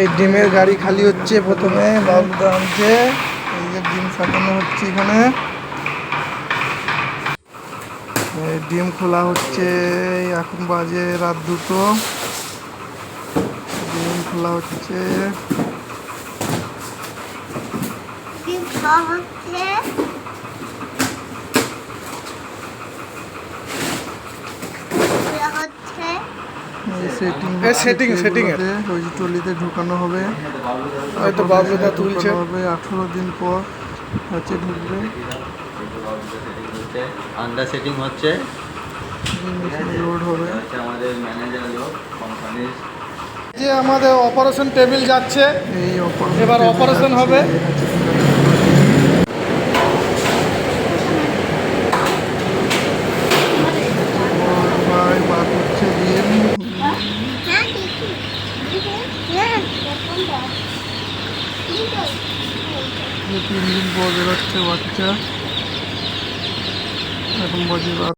এই ডিমের গাড়ি খালি হচ্ছে প্রথমে আনছে। এই যে ডিম সাজানো হচ্ছে এখানে। ডিম খোলা হচ্ছে এখন বাজে রাত দুটো। ডিম খোলা হচ্ছে। ডিম খাওয়া হচ্ছে খোলা হচ্ছে সেটিং setting ওই যে ঢুকানো হবে। হয়তো বাবলুদা তুলছে। হবে আঠেরো দিন পর হচ্ছে ঢুকবে। আন্ডার সেটিং হচ্ছে। লোড হবে। আমাদের ম্যানেজার লোক কোম্পানির। যে আমাদের অপারেশন টেবিল যাচ্ছে এই অপারেশন এবার operation হবে। তিন দিন পর বেরোচ্ছে বাচ্চা। এখন বাজে